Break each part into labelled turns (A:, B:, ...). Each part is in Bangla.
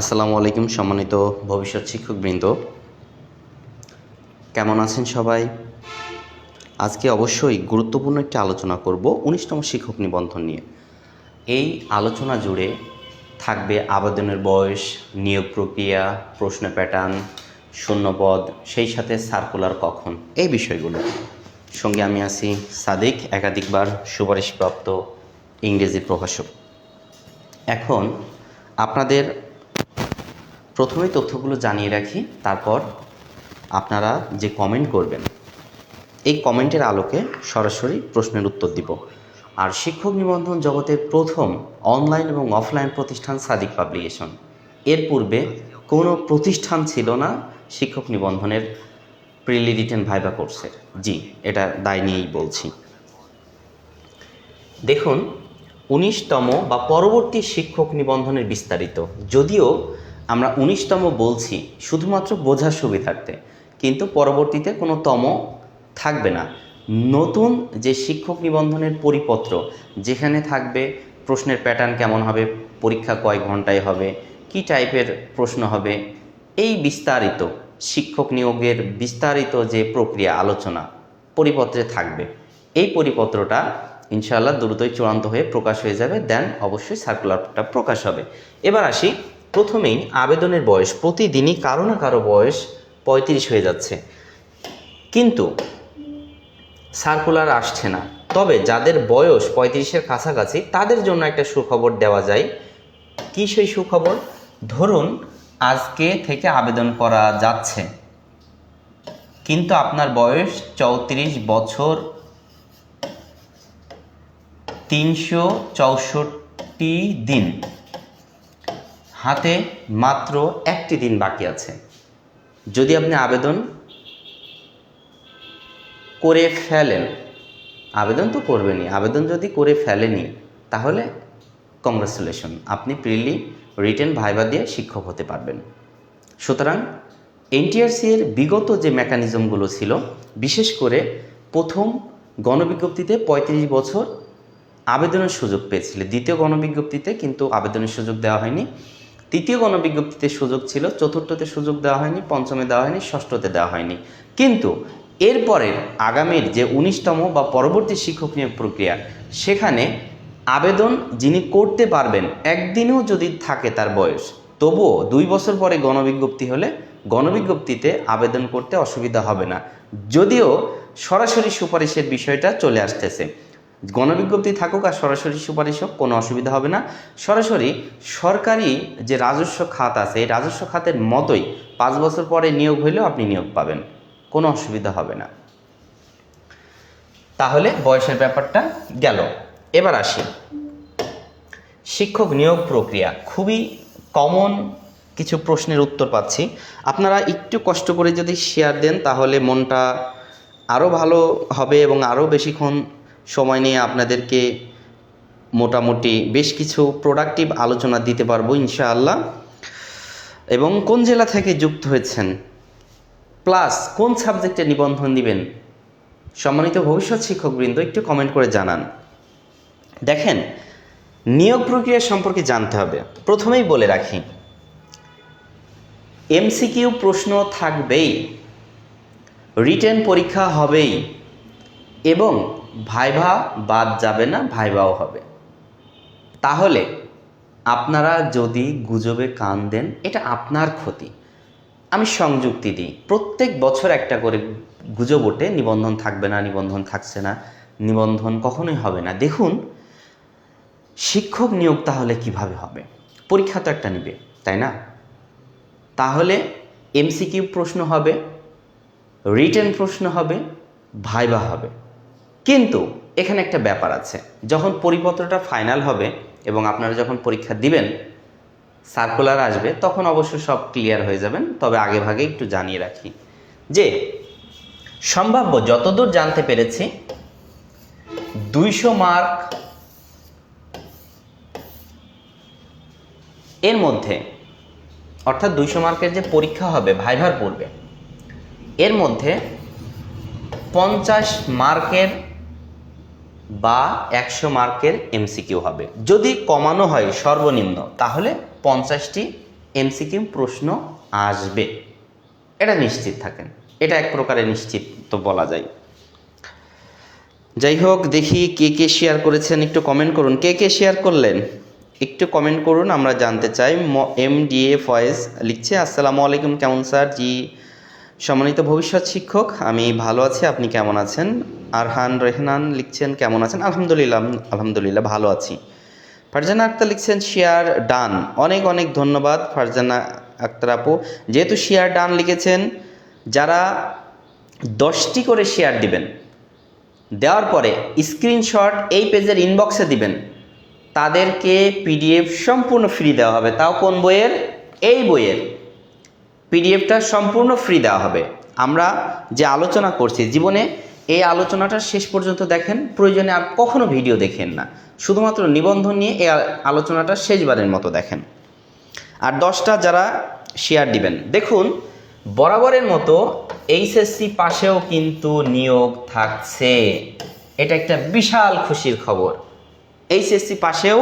A: আসসালামু আলাইকুম, সম্মানিত ভবিষ্যৎ শিক্ষকবৃন্দ। কেমন আছেন সবাই? আজকে অবশ্যই গুরুত্বপূর্ণ একটি আলোচনা করব উনিশতম শিক্ষক নিবন্ধন নিয়ে। এই আলোচনা জুড়ে থাকবে আবেদনের বয়স, নিয়োগ প্রক্রিয়া, প্রশ্ন প্যাটার্ন, শূন্যপদ, সেই সাথে সার্কুলার কখন, এই বিষয়গুলো। সঙ্গে আমি আছি সাদিক, একাধিকবার সুপারিশপ্রাপ্ত ইংরেজি প্রভাষক। এখন আপনাদের প্রথমে তথ্যগুলো জানিয়ে রাখি, তারপর আপনারা যে কমেন্ট করবেন, এই কমেন্টের আলোকে সরাসরি প্রশ্নের উত্তর দিব। আর শিক্ষক নিবন্ধন জগতের প্রথম অনলাইন এবং অফলাইন প্রতিষ্ঠান সাদিক পাবলিকেশন। এর পূর্বে কোনো প্রতিষ্ঠান ছিল না শিক্ষক নিবন্ধনের প্রিলি রিটেন ভাইবা কোর্সের জি, এটা দায় নিয়েই বলছি। দেখুন, উনিশতম বা পরবর্তী শিক্ষক নিবন্ধনের বিস্তারিত। যদিও আমরা উনিশতম বলছি শুধুমাত্র বোঝার সুবিধার্থে, কিন্তু পরবর্তীতে কোনো তম থাকবে না। নতুন যে শিক্ষক নিবন্ধনের পরিপত্র, যেখানে থাকবে প্রশ্নের প্যাটার্ন কেমন হবে, পরীক্ষা কয় ঘন্টায় হবে, কি টাইপের প্রশ্ন হবে, এই বিস্তারিত, শিক্ষক নিয়োগের বিস্তারিত যে প্রক্রিয়া আলোচনা পরিপত্রে থাকবে। এই পরিপত্রটা ইনশাআল্লাহ দ্রুতই চূড়ান্ত হয়ে প্রকাশ হয়ে যাবে দেন অবশ্যই সার্কুলারটা প্রকাশ হবে। এবার আসি প্রথমেই আবেদনের বয়স প্রতিদিনই কারও না কারও বয়স পঁয়ত্রিশ হয়ে যাচ্ছে। কিন্তু সার্কুলার আসছে না। তবে যাদের বয়স পঁয়ত্রিশের কাছাকাছি, তাদের জন্য একটা সুখবর দেওয়া যায়। কি সেই সুখবর? ধরুন আজকে থেকে আবেদন করা যাচ্ছে। কিন্তু আপনার বয়স চৌত্রিশ বছর তিনশো চৌষট্টি দিন। হাতে মাত্র একটি দিন বাকি আছে। যদি আপনি আবেদন করে ফেলেন, আবেদন তো করবেনই, আবেদন যদি করে ফেলেনি তাহলে কংগ্রেচুলেশন আপনি প্রিলি রিটেন ভাইবা দিয়ে শিক্ষক হতে পারবেন। সুতরাং এনটিআরসি এর বিগত যে মেকানিজমগুলো ছিল, বিশেষ করে প্রথম গণবিজ্ঞপ্তিতে ৩৫ বছর আবেদনের সুযোগ পেয়েছিল। দ্বিতীয় গণবিজ্ঞপ্তিতে কিন্তু আবেদনের সুযোগ দেওয়া হয়নি। তৃতীয় গণবিজ্ঞপ্তিতে সুযোগ ছিল, চতুর্থতে সুযোগ দেওয়া হয়নি, পঞ্চমে দেওয়া হয়নি, ষষ্ঠতে দেওয়া হয়নি। কিন্তু এরপরের আগামীর যে উনিশতম বা পরবর্তী শিক্ষক নিয়োগ প্রক্রিয়া, সেখানে আবেদন যিনি করতে পারবেন, একদিনও যদি থাকে তার বয়স, তবুও দুই বছর পরে গণবিজ্ঞপ্তি হলে গণবিজ্ঞপ্তিতে আবেদন করতে অসুবিধা হবে না। যদিও সরাসরি সুপারিশের বিষয়টা চলে আসতেছে। গণবিজ্ঞপ্তি থাকুক আর সরাসরি সুপারিশ হোক, কোনো অসুবিধা হবে না। সরাসরি সরকারি যে রাজস্ব খাত আছে, এই রাজস্ব খাতের মতোই পাঁচ বছর পরে নিয়োগ হইলেও আপনি নিয়োগ পাবেন। কোনো অসুবিধা হবে না। তাহলে বয়সের ব্যাপারটা গেল। এবার আসি। শিক্ষক নিয়োগ প্রক্রিয়া, খুবই কমন কিছু প্রশ্নের উত্তর পাচ্ছি। আপনারা একটু কষ্ট করে যদি শেয়ার দেন, তাহলে মনটা আরও ভালো হবে এবং আরও বেশিক্ষণ সময় নিয়ে আপনাদেরকে মোটামুটি বেশ কিছু প্রোডাক্টিভ আলোচনা দিতে পারব ইনশাআল্লাহ। এবং কোন জেলা থেকে যুক্ত হয়েছেন? প্লাস কোন সাবজেক্টে নিবন্ধন দিবেন? সম্মানিত ভবিষ্যৎ শিক্ষকবৃন্দ, একটু কমেন্ট করে জানান। দেখেন, নিয়োগ প্রক্রিয়া সম্পর্কে জানতে হবে। প্রথমেই বলে রাখি এমসিকিউ প্রশ্ন থাকবেই রিটেন পরীক্ষা হবেই, এবং ভাইভা বাদ যাবে না, ভাইভাও হবে। তাহলে আপনারা যদি গুজবে কান দেন, এটা আপনার ক্ষতি। আমি সংযুক্তি দিই। প্রত্যেক বছর একটা করে গুজব ওঠে, নিবন্ধন থাকবে না, নিবন্ধন থাকছে না, নিবন্ধন কখনোই হবে না। দেখুন, শিক্ষক নিয়োগ তাহলে কীভাবে হবে? পরীক্ষা তো একটা নিবে, তাই না? তাহলে এমসিকিউ প্রশ্ন হবে, রিটেন প্রশ্ন হবে ভাইবা হবে। কিন্তু এখানে একটা ব্যাপার আছে। যখন পরিপত্রটা ফাইনাল হবে এবং আপনারা যখন পরীক্ষা দিবেন সার্কুলার আসবে, তখন অবশ্য সব ক্লিয়ার হয়ে যাবেন। তবে আগে ভাগে একটু জানিয়ে রাখি যে, সম্ভাব্য যতদূর জানতে পেরেছি, দুইশো মার্ক এর মধ্যে, অর্থাৎ দুইশো মার্কের যে পরীক্ষা হবে ভাইভার পূর্বে, এর মধ্যে পঞ্চাশ মার্কের বা একশো মার্কের এমসিকিউ হবে। যদি কমানো হয় সর্বনিম্ন, তাহলে পঞ্চাশটি এমসিকিউ প্রশ্ন আসবে। এটা নিশ্চিত থাকেন। এটা এক প্রকারে নিশ্চিত তো বলা যায়। যাই হোক, দেখি কে কে শেয়ার করেছেন, একটু কমেন্ট করুন। কে কে শেয়ার করলেন? একটু কমেন্ট করুন, আমরা জানতে চাই। এম ডি এ ফয়েজ লিখছে, আসসালামু আলাইকুম, কেমন স্যার জি সম্মানিত ভবিষ্যৎ শিক্ষক, আমি ভালো আছি, আপনি কেমন আছেন? আরহান রেহনান লিখছেন, কেমন আছেন? আলহামদুলিল্লাহ আলহামদুলিল্লাহ ভালো আছি। ফারজানা আক্তার লিখছেন, শেয়ার ডান। অনেক অনেক ধন্যবাদ ফারজানা আক্তার আপু। যেহেতু শেয়ার ডান লিখেছেন, যারা দশটি করে শেয়ার দিবেন, দেওয়ার পরে স্ক্রিনশট এই পেজের ইনবক্সে দিবেন, তাদেরকে পিডিএফ সম্পূর্ণ ফ্রি দেওয়া হবে। তাও কোন বইয়ের? এই বইয়ের। পিডিএফটা সম্পূর্ণ ফ্রি দেওয়া হবে। আমরা যে আলোচনা করছি, জীবনে এই আলোচনাটা শেষ পর্যন্ত দেখেন, প্রয়োজনে আর কখনো ভিডিও দেখেন না। শুধুমাত্র নিবন্ধন নিয়ে এই আলোচনাটা শেষবারের মতো দেখেন। আর দশটা যারা শেয়ার দিবেন, দেখুন, বরাবরের মতো এইচএসসি পাশেও কিন্তু নিয়োগ থাকছে। এটা একটা বিশাল খুশির খবর। এইচএসসি পাশেও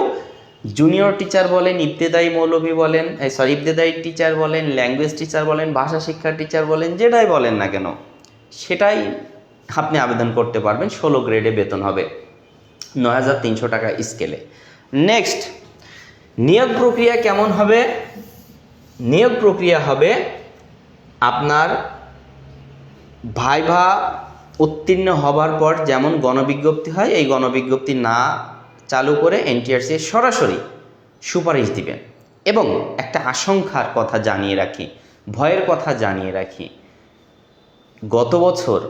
A: জুনিয়র টিচার বলেন, ইবতেদায়ী মৌলভী বলেন সরি ইবতেদায়ী টিচার বলেন ল্যাঙ্গুয়েজ টিচার বলেন, ভাষা শিক্ষার টিচার বলেন, যেটাই বলেন না কেন, সেটাই আপনি আবেদন করতে পারবেন, ষোলো গ্রেডে বেতন হবে, নয় হাজার তিনশো টাকা স্কেলে নেক্সট নিয়োগ প্রক্রিয়া কেমন হবে? নিয়োগ প্রক্রিয়া হবে আপনার ভাইভা উত্তীর্ণ হবার পর যেমন গণবিজ্ঞপ্তি হয়, এই গণবিজ্ঞপ্তি না চালু করে এনটিআরসি সরাসরি সুপারিশ দিবেন। এবং একটা আশঙ্কার কথা জানিয়ে রাখি, ভয়ের কথা জানিয়ে রাখি। গত বছর,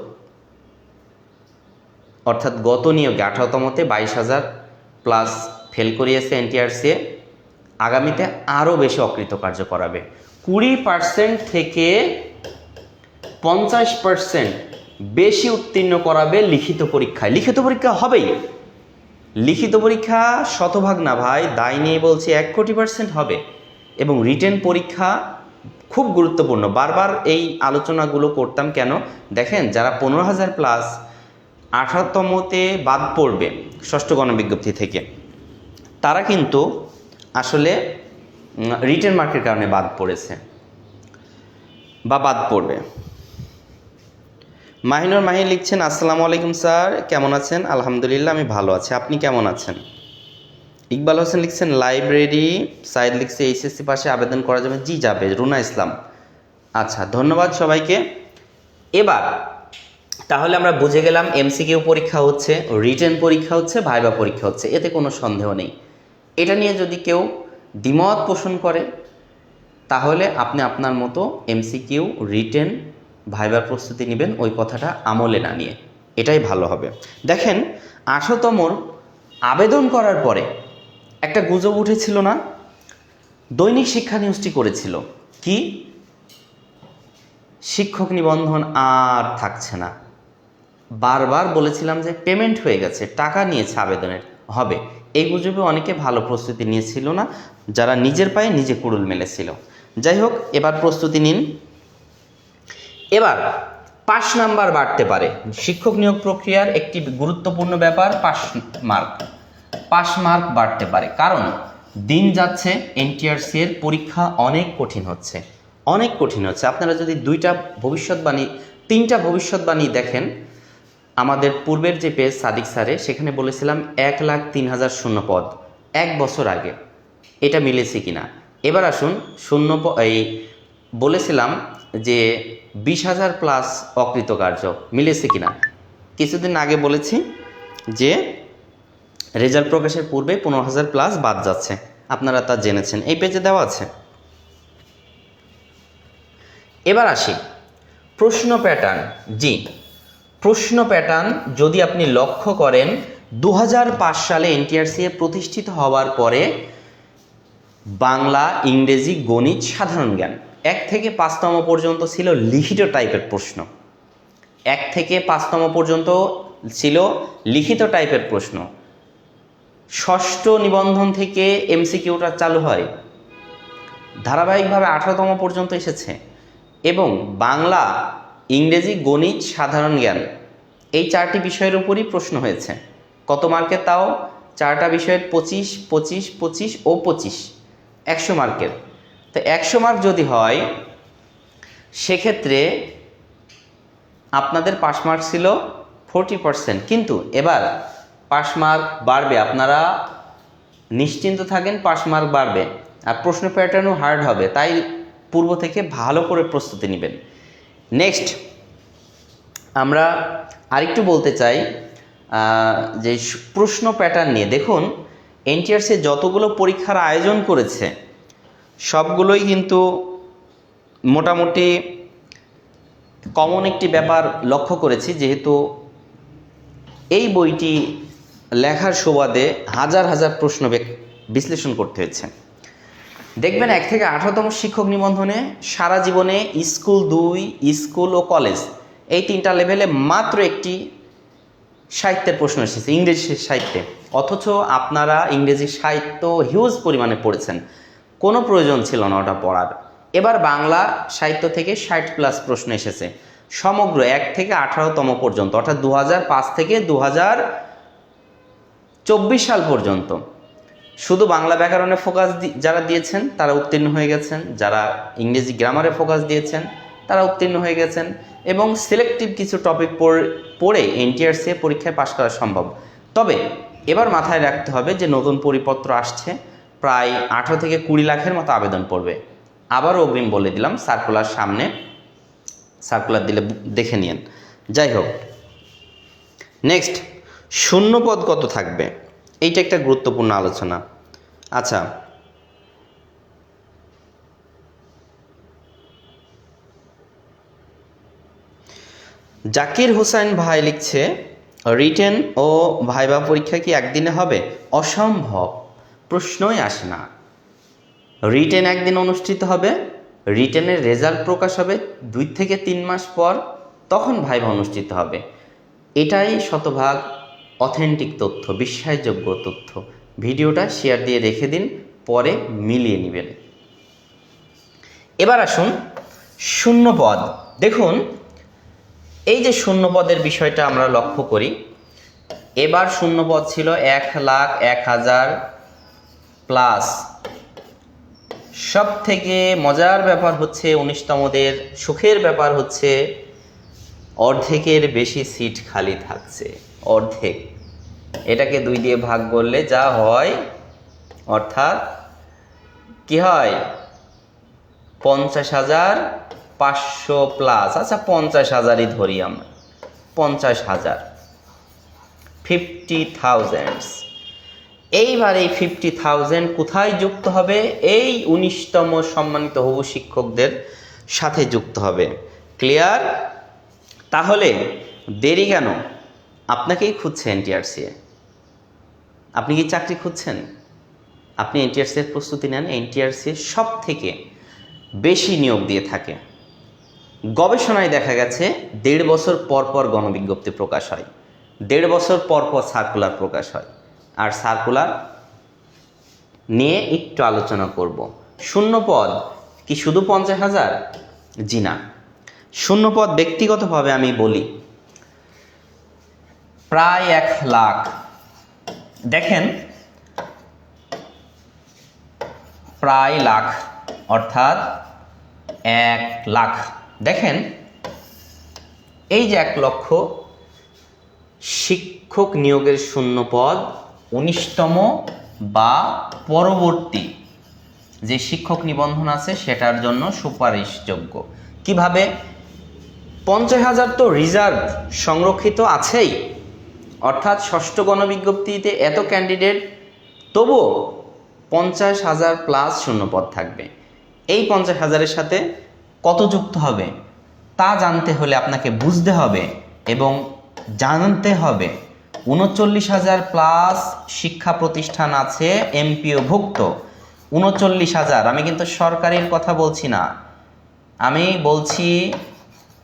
A: অর্থাৎ গত নিয়োগে আঠারোতমতে বাইশ হাজার প্লাস ফেল করিয়েছে এনটিআরসি আগামীতে আরও বেশি অকৃতকার্য করাবে। কুড়ি পার্সেন্ট থেকে পঞ্চাশ পার্সেন্ট বেশি উত্তীর্ণ করাবে লিখিত পরীক্ষায়। লিখিত পরীক্ষা হবেই। লিখিত পরীক্ষা শতভাগ না ভাই, দায় নিয়ে বলছি এক কোটি পার্সেন্ট হবে। এবং রিটেন পরীক্ষা খুব গুরুত্বপূর্ণ। বারবার এই আলোচনাগুলো করতাম কেন? দেখেন, যারা পনেরো হাজার প্লাস আঠারোতমতে বাদ পড়বে ষষ্ঠ গণবিজ্ঞপ্তি থেকে, তারা কিন্তু আসলে রিটেন মার্কের কারণে বাদ পড়েছে বা বাদ পড়বে। মাহিনুর মাহি লিখছেন, আসসালামু আলাইকুম স্যার, কেমন আছেন? আলহামদুলিল্লাহ, আমি ভালো আছি। আপনি কেমন আছেন? ইকবাল হোসেন লিখছেন, লাইব্রেরি সাইড লিখছে, এইচএসসি পাশে আবেদন করা যাবে। জি, যাবে, রুনা ইসলাম। আচ্ছা ধন্যবাদ সবাইকে। এবার, তাহলে আমরা বুঝে গেলাম, এমসিকিউ পরীক্ষা হচ্ছে, রিটেন পরীক্ষা হচ্ছে, ভাইবা পরীক্ষা হচ্ছে, এতে কোনো সন্দেহ নেই। এটা নিয়ে যদি কেউ দ্বিমত পোষণ করে, তাহলে আপনি আপনার মতো এমসিকিউ, রিটেন ভাইবার প্রস্তুতি নেবেন ওই কথাটা আমলে না নিয়ে। এটাই ভালো হবে। দেখেন, আঠারোতমর আবেদন করার পরে একটা গুজব উঠেছিল না? দৈনিক শিক্ষা নিউজটি করেছিল। কি? শিক্ষক নিবন্ধন আর থাকছে না। বারবার বলেছিলাম যে পেমেন্ট হয়ে গেছে, টাকা নিয়েছে আবেদনের। হবে। এই গুজবে অনেকে ভালো প্রস্তুতি নিয়েছিল না, যারা নিজের পায়ে নিজে কুড়ুল মেলেছিল। যাই হোক, এবার প্রস্তুতি নিন। এবার পাস নাম্বার বাড়তে পারে। শিক্ষক নিয়োগ প্রক্রিয়ার একটি গুরুত্বপূর্ণ ব্যাপার, পাশ মার্ক। পাস মার্ক বাড়তে পারে কারণ দিন যাচ্ছে, এনটিআরসি এর পরীক্ষা অনেক কঠিন হচ্ছে। অনেক কঠিন হচ্ছে। আপনারা যদি দুইটা ভবিষ্যৎবাণী, তিনটা ভবিষ্যৎবাণী দেখেন, আমাদের পূর্বের যে পেজ সাদিক স্যারে, সেখানে বলেছিলাম এক লাখ তিন হাজার শূন্য পদ, এক বছর আগে। এটা মিলেছে কিনা? এবার আসুন, শূন্য এই বলেছিলাম যে বিশ হাজার প্লাস অকৃতকার্য মিলেছে কিনা। কিছুদিন আগে বলেছি যে রেজাল্ট প্রকাশের পূর্বে পনেরো হাজার প্লাস বাদ যাচ্ছে। আপনারা তা জেনেছেন। এই পেজে দেওয়া আছে। এবার আসি। প্রশ্ন প্যাটার্ন জি, প্রশ্ন প্যাটার্ন যদি আপনি লক্ষ্য করেন দু হাজার পাঁচ সালে এনটিআরসি এ প্রতিষ্ঠিত হওয়ার পরে বাংলা, ইংরেজি, গণিত সাধারণ জ্ঞান। এক থেকে পাঁচতম পর্যন্ত ছিল লিখিত টাইপের প্রশ্ন। এক থেকে পাঁচতম পর্যন্ত ছিল লিখিত টাইপের প্রশ্ন। ষষ্ঠ নিবন্ধন থেকে এমসিকিউটা চালু হয়। ধারাবাহিকভাবে আঠারোতম পর্যন্ত এসেছে এবং বাংলা, ইংরেজি, গণিত, সাধারণ জ্ঞান এই চারটি বিষয়ের উপরই প্রশ্ন হয়েছে। কত মার্কের তাও? চারটা বিষয়ের পঁচিশ পঁচিশ পঁচিশ ও পঁচিশ। একশো মার্কের। তো একশো মার্ক যদি হয়, সেক্ষেত্রে আপনাদের পাস মার্ক ছিল ফোরটি পার্সেন্ট কিন্তু এবার পাস মার্ক বাড়বে, আপনারা নিশ্চিন্ত থাকেন পাস মার্ক বাড়বে। আর প্রশ্ন প্যাটার্নও হার্ড হবে, তাই পূর্ব থেকে ভালো করে প্রস্তুতি নেবেন। নেক্সট আমরা আরেকটু বলতে চাই যে প্রশ্ন প্যাটার্ন নিয়ে। দেখুন এনটিআরসি যতগুলো পরীক্ষার আয়োজন করেছে সবগুলোই কিন্তু মোটামুটি কমন একটি ব্যাপার লক্ষ্য করেছি, যেহেতু এই বইটি লেখার সুবাদে হাজার হাজার প্রশ্ন বিশ্লেষণ করতে হয়েছে। দেখবেন এক থেকে আঠারোতম শিক্ষক নিবন্ধনে সারা জীবনে স্কুল দুই, স্কুল ও কলেজ এই তিনটা লেভেলে মাত্র একটি সাহিত্যের প্রশ্ন এসেছে, ইংরেজি সাহিত্যে। অথচ আপনারা ইংরেজি সাহিত্য হিউজ পরিমাণে পড়েছেন। কোনো প্রয়োজন ছিল না ওটা পড়ার। এবার বাংলা সাহিত্য থেকে ষাট প্লাস প্রশ্ন এসেছে। সমগ্র এক থেকে আঠারোতম পর্যন্ত, অর্থাৎ দু থেকে দু চব্বিশ সাল পর্যন্ত। শুধু বাংলা ব্যাকরণে ফোকাস যারা দিয়েছেন, তারা উত্তীর্ণ হয়ে গেছেন। যারা ইংরেজি গ্রামারে ফোকাস দিয়েছেন, তারা উত্তীর্ণ হয়ে গেছেন। এবং সিলেক্টিভ কিছু টপিক পড়ে এনটিআরসি পরীক্ষায় পাশ করা সম্ভব। তবে এবার মাথায় রাখতে হবে যে নতুন পরিপত্র আসছে। প্রায় আঠারো থেকে কুড়ি লাখের মতো আবেদন পড়বে। আবারও অগ্রিম বলে দিলাম সার্কুলার সামনে। সার্কুলার দিলে দেখে নিন যাই হোক। নেক্সট শূন্যপদ কত থাকবে? এইটা একটা গুরুত্বপূর্ণ আলোচনা। আচ্ছা। জাকির হোসেন ভাই লিখছে, রিটেন ও ভাইবা পরীক্ষা কি একদিনে হবে? অসম্ভব। প্রশ্নই আসে না। রিটেন একদিন অনুষ্ঠিত হবে রিটেনের রেজাল্ট প্রকাশ হবে, দুই থেকে তিন মাস পর তখন ভাইবা অনুষ্ঠিত হবে। এটাই শতভাগ অথেন্টিক তথ্য, বিশ্বাসযোগ্য তথ্য। ভিডিওটা শেয়ার দিয়ে রেখে দিন, পরে মিলিয়ে নেবেন। এবার আসুন শূন্যপদ। দেখুন, এই যে শূন্যপদের বিষয়টা আমরা লক্ষ্য করি, এবার শূন্যপদ ছিল এক লাখ এক হাজার প্লাস সব থেকে মজার ব্যাপার হচ্ছে উনিশতমদের সুখের ব্যাপার হচ্ছে অর্ধেকের বেশি সিট খালি থাকছে, অর্ধেক। এটাকে দুই দিয়ে ভাগ করলে যা হয়, অর্থাৎ কি হয়? পঞ্চাশ হাজার পাঁচশো প্লাস। আচ্ছা পঞ্চাশ হাজারই ধরি আমরা। পঞ্চাশ হাজার। Fifty thousands. এইবার এই ফিফটি থাউজেন্ড কোথায় যুক্ত হবে? এই উনিশতম সম্মানিত হবু শিক্ষকদের সাথে যুক্ত হবে। ক্লিয়ার? তাহলে দেরি কেন? আপনাকেই খুঁজছে এনটিআরসি আপনি কি চাকরি খুঁজছেন? আপনি এনটিআরসি এর প্রস্তুতি নেন, এনটিআরসি সব থেকে বেশি নিয়োগ দিয়ে থাকে। গবেষণায় দেখা গেছে, দেড় বছর পর পর গণবিজ্ঞপ্তি প্রকাশ হয়। দেড় বছর পর পর সার্কুলার প্রকাশ হয়। আর সার্কুলার নিয়ে একটু আলোচনা করব। শূন্য পদ কি শুধু পঞ্চাশ হাজার? জি না। শূন্য পদ ব্যক্তিগতভাবে আমি বলি, প্রায় এক লাখ। দেখেন, প্রায় লাখ, অর্থাৎ এক লাখ। দেখেন, এই যে এক লক্ষ শিক্ষক নিয়োগের শূন্য পদ উনিশতম বা পরবর্তী যে শিক্ষক নিবন্ধন আছে, সেটার জন্য সুপারিশযোগ্য। কীভাবে? পঞ্চাশ হাজার তো রিজার্ভ সংরক্ষিত আছেই। অর্থাৎ ষষ্ঠ গণবিজ্ঞপ্তিতে এত ক্যান্ডিডেট, তবুও পঞ্চাশ হাজার প্লাস শূন্যপদ থাকবে। এই পঞ্চাশ হাজারের সাথে কত যুক্ত হবে? তা জানতে হলে আপনাকে বুঝতে হবে এবং জানতে হবে। উনচল্লিশ হাজার প্লাস শিক্ষা প্রতিষ্ঠান আছে এমপিওভুক্ত উনচল্লিশ হাজার, আমি কিন্তু সরকারের কথা বলছি না। আমি বলছি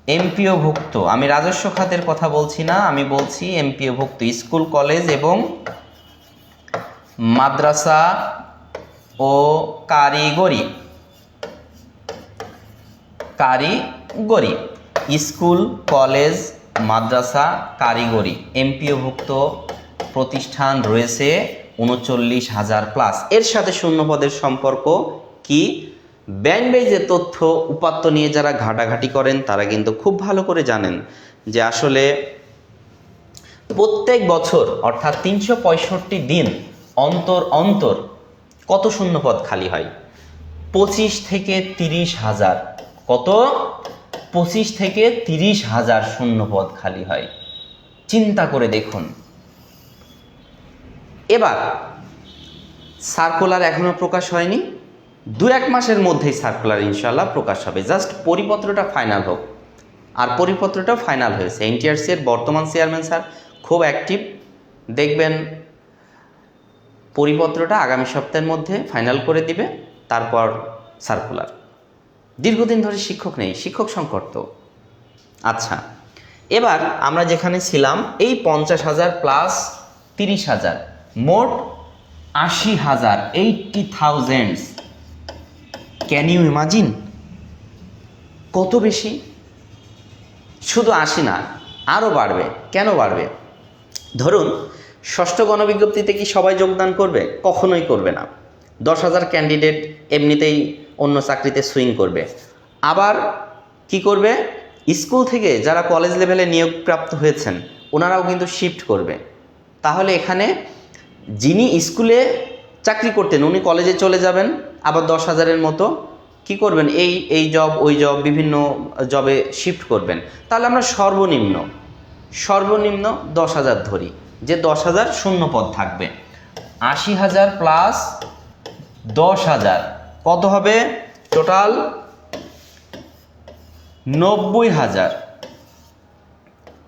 A: এমপিওভুক্ত আমি রাজস্ব খাতের কথা বলছি না, আমি বলছি এমপিওভুক্ত স্কুল, কলেজ এবং মাদ্রাসা ও কারিগরি। কারিগরি। স্কুল, কলেজ মাদ্রাসা কারিগরি, এমপিওভুক্ত প্রতিষ্ঠান রয়েছে উনচল্লিশ হাজার প্লাস এর সাথে শূন্য পদের সম্পর্ক কি? ব্যাংক যে তথ্য উপাত্ত নিয়ে যারা ঘাটাঘাটি করেন, তারা কিন্তু খুব ভালো করে জানেন যে আসলে প্রত্যেক বছর, অর্থাৎ তিনশো পঁয়ষট্টি দিন অন্তর অন্তর কত শূন্যপদ খালি হয়? পঁচিশ থেকে তিরিশ হাজার। কত? পঁচিশ থেকে তিরিশ হাজার শূন্যপদ খালি হয়। চিন্তা করে দেখুন। এবার সার্কুলার এখনও প্রকাশ হয়নি। দু এক মাসের মধ্যেই সার্কুলার ইনশাল্লাহ প্রকাশ হবে। জাস্ট পরিপত্রটা ফাইনাল হোক। আর পরিপত্রটাও ফাইনাল হয়েছে। এনটিআরসি এর বর্তমান চেয়ারম্যান স্যার খুব অ্যাক্টিভ দেখবেন, পরিপত্রটা আগামী সপ্তাহের মধ্যে ফাইনাল করে দিবে। তারপর সার্কুলার দীর্ঘদিন ধরে শিক্ষক নেই, শিক্ষক সংকট তো। আচ্ছা এবার আমরা যেখানে ছিলাম, এই পঞ্চাশ হাজার প্লাস তিরিশ হাজার, মোট আশি হাজার eighty thousands can you imagine কত বেশি? শুধু আশি না আরও বাড়বে। কেন বাড়বে? ধরুন, ষষ্ঠ গণবিজ্ঞপ্তিতে কি সবাই যোগদান করবে? কখনোই করবে না। দশ হাজার ক্যান্ডিডেট এমনিতেই অন্য চাকরিতে সুইং করবে। আবার কি করবে? স্কুল থেকে যারা কলেজ লেভেলে নিয়োগপ্রাপ্ত হয়েছেন, ওনারাও কিন্তু শিফট করবে। তাহলে এখানে যিনি স্কুলে চাকরি করতেন, উনি কলেজে চলে যাবেন, আবার দশ হাজারের মতো কি করবেন? এই এই জব ওই জব বিভিন্ন জবে শিফট করবেন। তাহলে আমরা সর্বনিম্ন সর্বনিম্ন দশ হাজার ধরি। যে দশ হাজার শূন্য পদ থাকবে। আশি হাজার প্লাস দশ হাজার। কত হবে? টোটাল নব্বই হাজার।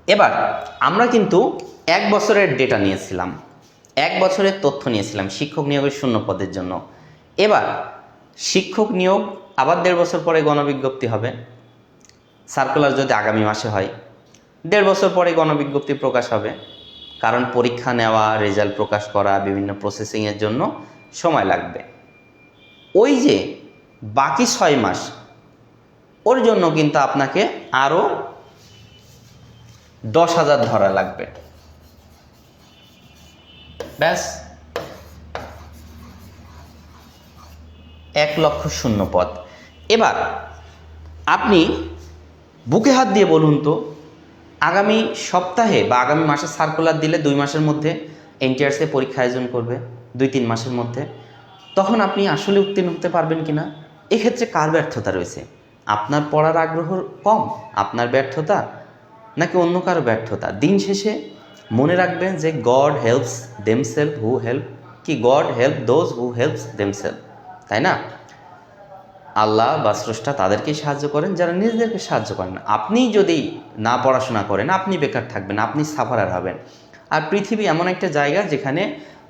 A: এবার আমরা কিন্তু এক বছরের ডেটা নিয়েছিলাম। এক বছরের তথ্য নিয়েছিলাম শিক্ষক নিয়োগের শূন্য পদের জন্য। এবার শিক্ষক নিয়োগ আবার দেড় বছর পরে গণবিজ্ঞপ্তি হবে। সার্কুলার যদি আগামী মাসে হয়, দেড় বছর পরে গণবিজ্ঞপ্তি প্রকাশ হবে। কারণ পরীক্ষা নেওয়া রেজাল্ট প্রকাশ করা, বিভিন্ন প্রসেসিংয়ের জন্য সময় লাগবে। ওই যে বাকি ছয় মাস, ওর জন্য কিন্তু আপনাকে আরও দশ হাজার ধরা লাগবে। ব্যাস। এক লক্ষ শূন্য পদ। এবার আপনি বুকে হাত দিয়ে বলুন তো, আগামী সপ্তাহে বা আগামী মাসে সার্কুলার দিলে দুই মাসের মধ্যে এনটিআরসি পরীক্ষা আয়োজন করবে, দুই তিন মাসের মধ্যে। তখন আপনি আসলে উত্তীর্ণ হতে পারবেন কি না এক্ষেত্রে কার ব্যর্থতা রয়েছে? আপনার পড়ার আগ্রহ কম? আপনার ব্যর্থতা? নাকি অন্য কারও ব্যর্থতা? দিন শেষে মনে রাখবেন যে god helps themselves who help কি god help those who helps themselves তাই না? আল্লাহ বা স্রষ্টা তাদেরকেই সাহায্য করেন, যারা নিজেদেরকে সাহায্য করেন আপনি যদি না পড়াশোনা করেন, আপনি বেকার থাকবেন, আপনি সাফারার হবেন। আর পৃথিবী এমন একটা জায়গা যেখানে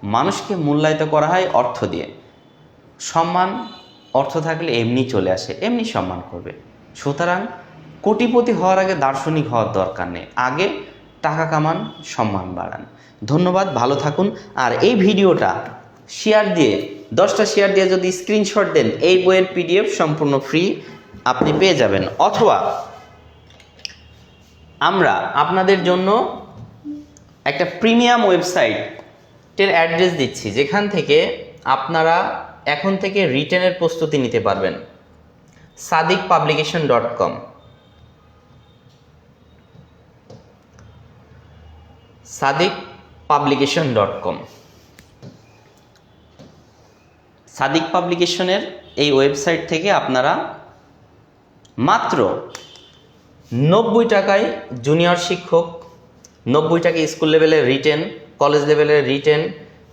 A: মানুষকে মূল্যায়িত করা হয় অর্থ দিয়ে। সম্মান, অর্থ থাকলে এমনি চলে আসে, এমনি সম্মান করবে। সুতরাং কোটিপতি হওয়ার আগে দার্শনিক হওয়ার দরকার নেই। আগে টাকা কামান, সম্মান বাড়ান। ধন্যবাদ, ভালো থাকুন। আর এই ভিডিওটা শেয়ার দিয়ে, দশটা শেয়ার দিয়ে যদি স্ক্রিনশট দেন, এই বইয়ের পিডিএফ সম্পূর্ণ ফ্রি আপনি পেয়ে যাবেন। অথবা আমরা আপনাদের জন্য একটা প্রিমিয়াম ওয়েবসাইটের অ্যাড্রেস দিচ্ছি, যেখান থেকে আপনারা এখন থেকে রিটেনের প্রস্তুতি নিতে পারবেন। Sadiq publication dot com. Sadiq publication dot com. Sadiq পাবলিকেশনের এই ওয়েবসাইট থেকে আপনারা মাত্র নব্বই টাকায় জুনিয়র শিক্ষক, নব্বই টাকায় স্কুল লেভেলের রিটেন, কলেজ লেভেলের রিটেন,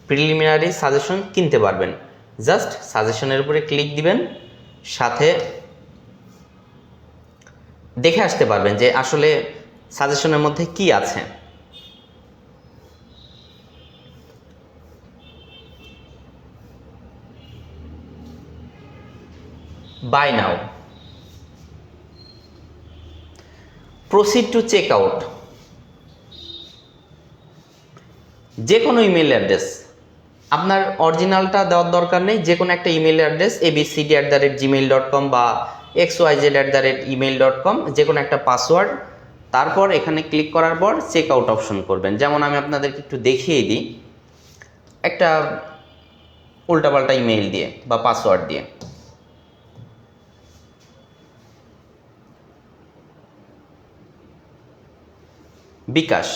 A: প্রিলিমিনারি সাজেশন কিনতে পারবেন। জাস্ট সাজেশনের উপরে ক্লিক দিবেন, সাথে দেখে আসতে পারবেন যে আসলে সাজেশনের মধ্যে কি আছে। Buy now. Proceed to check out. যে কোনো ইমেল অ্যাড্রেস। আপনার অরিজিনালটা দেওয়ার দরকার নেই যে কোনো একটা email address A B C D at the rate Gmail dot com বা X Y Z at the rate email dot com যে কোনো একটা পাসওয়ার্ড তারপর এখানে ক্লিক করার পর চেক আউট অপশন করবেন। যেমন আমি আপনাদেরকে একটু দেখিয়ে দিই, একটা উল্টাপাল্টা ইমেল দিয়ে বা পাসওয়ার্ড দিয়ে। বিকাশ।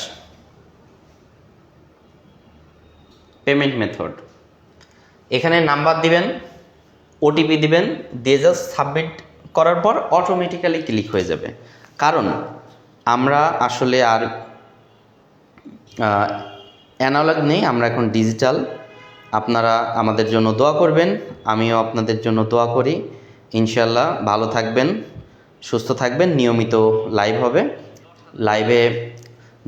A: Payment method. এখানে নাম্বার দিবেন ওটিপি দিবেন, দিয়ে জাস্ট সাবমিট করার পর অটোমেটিক্যালি ক্লিক হয়ে যাবে। কারণ আমরা আসলে আর অ্যানালগ নেই, আমরা এখন ডিজিটাল আপনারা আমাদের জন্য দোয়া করবেন, আমিও আপনাদের জন্য দোয়া করি। ইনশাল্লাহ ভালো থাকবেন, সুস্থ থাকবেন, নিয়মিত লাইভ হবে। লাইভে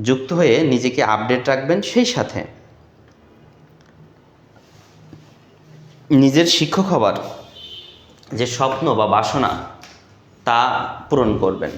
A: যুক্ত হয়ে নিজেকে আপডেট রাখবেন, সেই সাথে। নিজের শিক্ষক হবার যে স্বপ্ন বা বাসনা তা পূরণ করবেন।